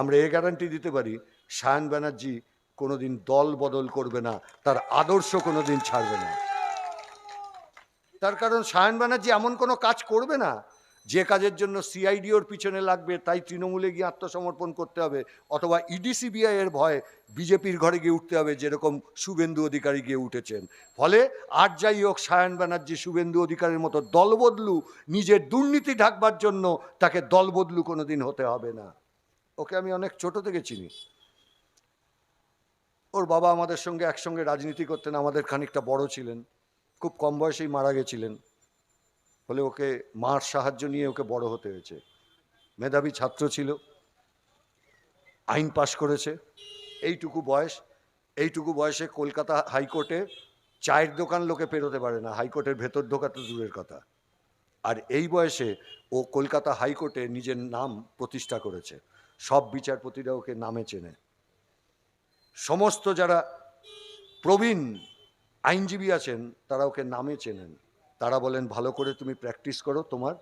আমরা এ গ্যারান্টি দিতে পারি সায়ন ব্যানার্জি কোনোদিন দল বদল করবে না, তার আদর্শ কোনোদিন ছাড়বে না। তার কারণ সায়ন ব্যানার্জি এমন কোনো কাজ করবে না, যে কাজের জন্য সিআইডি ওর পিছনে লাগবে, তাই তৃণমূলে গিয়ে আত্মসমর্পণ করতে হবে, অথবা E ইডি সিবিআই এর ভয়ে বিজেপির ঘরে গিয়ে উঠতে হবে, যেরকম শুভেন্দু অধিকারী গিয়ে উঠেছেন। ফলে আর যাই হোক সায়ন ব্যানার্জি শুভেন্দু অধিকারীর মতো দলবদলু নিজের দুর্নীতি ঢাকবার জন্য তাকে দলবদলু কোনোদিন হতে হবে না। ওকে আমি অনেক ছোট থেকে চিনি। ওর বাবা আমাদের সঙ্গে একসঙ্গে রাজনীতি করতেন, আমাদের খানিকটা বড় ছিলেন, খুব কম বয়সেই মারা গেছিলেন। ফলে ওকে মার সাহায্য নিয়ে ওকে বড় হতে হয়েছে। মেধাবী ছাত্র ছিল, আইন পাশ করেছে, এইটুকু বয়স, এইটুকু বয়সে কলকাতা হাইকোর্টে চায়ের দোকান লোকে পেরোতে পারে না, হাইকোর্টের ভেতর ঢোকা তো দূরের কথা। আর এই বয়সে ও কলকাতা হাইকোর্টে নিজের নাম প্রতিষ্ঠা করেছে। সব বিচারপতিরা ওকে নামে চেনে। সমস্ত যারা প্রবীণ আইনজীবী আছেন, তারা ওকে নামে চেনেন। তারা বলেন, ভালো করে তুমি প্র্যাকটিস করো তোমার।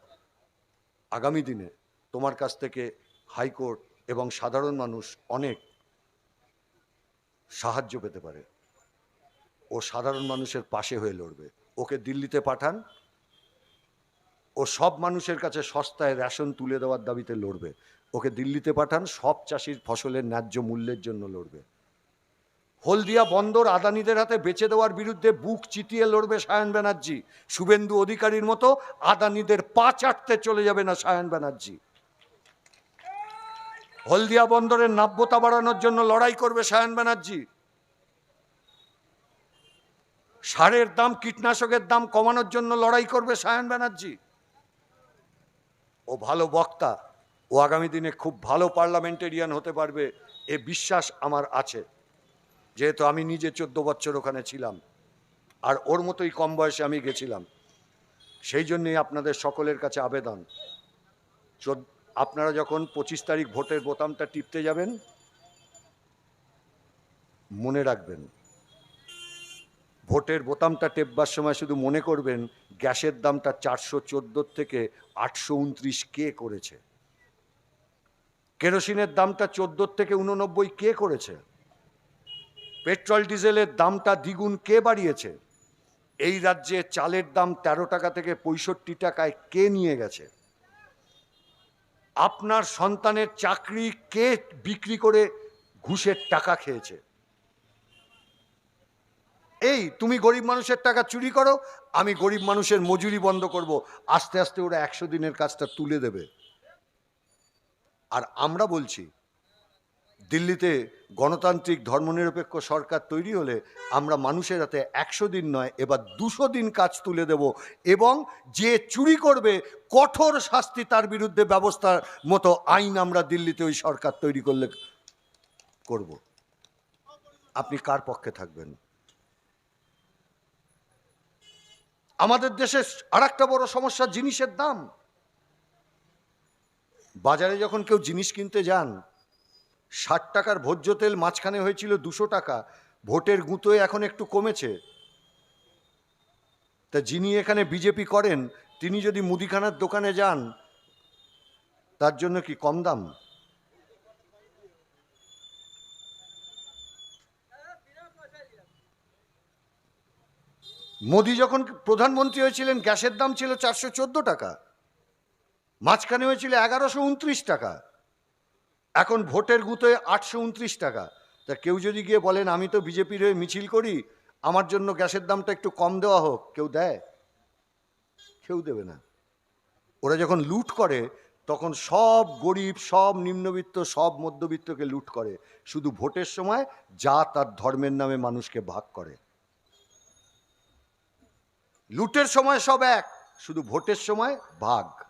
আগামী দিনে তোমার কাছ থেকে হাইকোর্ট এবং সাধারণ মানুষ অনেক সাহায্য পেতে পারে। ও সাধারণ মানুষের পাশে হয়ে লড়বে। ওকে দিল্লিতে পাঠান। ও সব মানুষের কাছে সস্তায় রেশন তুলে দেওয়ার দাবিতে লড়বে। ওকে দিল্লিতে পাঠান, সব চাষির ফসলের ন্যায্য মূল্যের জন্য লড়বে। হলদিয়া বন্দর আদানিদের হাতে বেচে দেওয়ার বিরুদ্ধে বুক চিতিয়ে লড়বে সায়ন ব্যানার্জি। শুভেন্দু অধিকারীর মতো আদানিদের পা চাটতে চলে যাবে না সায়ন ব্যানার্জি। হলদিয়া বন্দরের নাব্যতা বাড়ানোর জন্য লড়াই করবে সায়ন ব্যানার্জি। সারের দাম, কীটনাশকের দাম কমানোর জন্য লড়াই করবে সায়ন ব্যানার্জি। ও ভালো বক্তা, ও আগামী দিনে খুব ভালো পার্লামেন্টেরিয়ান হতে পারবে, এ বিশ্বাস আমার আছে। যেহেতু আমি নিজে চোদ্দ বছর ওখানে ছিলাম, আর ওর মতোই কম বয়সে আমি গেছিলাম। সেই জন্যই আপনাদের সকলের কাছে আবেদন। আপনারা যখন পঁচিশ তারিখ ভোটের বোতামটা টিপতে যাবেন, মনে রাখবেন ভোটের বোতামটা টেপবার সময় শুধু মনে করবেন, গ্যাসের দামটা চারশো চোদ্দোর থেকে আটশো উনত্রিশ কে করেছে। কেরোসিনের দামটা চোদ্দোর থেকে উননব্বই কে করেছে। পেট্রোল ডিজেলের দামটা দ্বিগুণ কে বাড়িয়েছে? এই রাজ্যে চালের দাম তেরো টাকা থেকে পঁয়ষট্টি টাকায় কে নিয়ে গেছে? আপনার সন্তানের চাকরি কে বিক্রি করে ঘুষের টাকা খেয়েছে? এই, তুমি গরিব মানুষের টাকা চুরি করো, আমি গরিব মানুষের মজুরি বন্ধ করব। আস্তে আস্তে ওরা একশো দিনের কাজটা তুলে দেবে। আর আমরা বলছি, দিল্লিতে গণতান্ত্রিক ধর্মনিরপেক্ষ সরকার তৈরি হলে আমরা মানুষের হাতে একশো দিন নয়, এবার দুশো দিন কাজ তুলে দেব এবং যে চুরি করবে, কঠোর শাস্তি তার বিরুদ্ধে ব্যবস্থার মতো আইন আমরা দিল্লিতে ওই সরকার তৈরি করলে, করব। আপনি কার পক্ষে থাকবেন? আমাদের দেশে আর একটা বড় সমস্যা, জিনিসের দাম। বাজারে যখন কেউ জিনিস কিনতে যান, ষাট টাকার ভোজ্য তেল মাঝখানে হয়েছিল দুশো টাকা, ভোটের গুঁতোয় এখন একটু কমেছে। তা যিনি এখানে বিজেপি করেন, তিনি যদি মুদিখানার দোকানে যান, তার জন্য কি কম দাম? মোদি যখন প্রধানমন্ত্রী হয়েছিলেন, গ্যাসের দাম ছিল চারশো চোদ্দ টাকা। মাঝখানে হয়েছিল এগারোশো উনত্রিশ টাকা। এখন ভোটের গুঁতোয় আটশো উনত্রিশ টাকা। তা কেউ যদি গিয়ে বলেন, আমি তো বিজেপির হয়ে মিছিল করি, আমার জন্য গ্যাসের দামটা একটু কম দেওয়া হোক। কেউ দেয়। কেউ দেবে না। ওরা যখন লুট করে, তখন সব গরিব, সব নিম্নবিত্ত, সব মধ্যবিত্তকে লুট করে। শুধু ভোটের সময় যা তার ধর্মের নামে মানুষকে ভাগ করে। লুটের সময় সব এক শুধু ভোটের সময় ভাগ।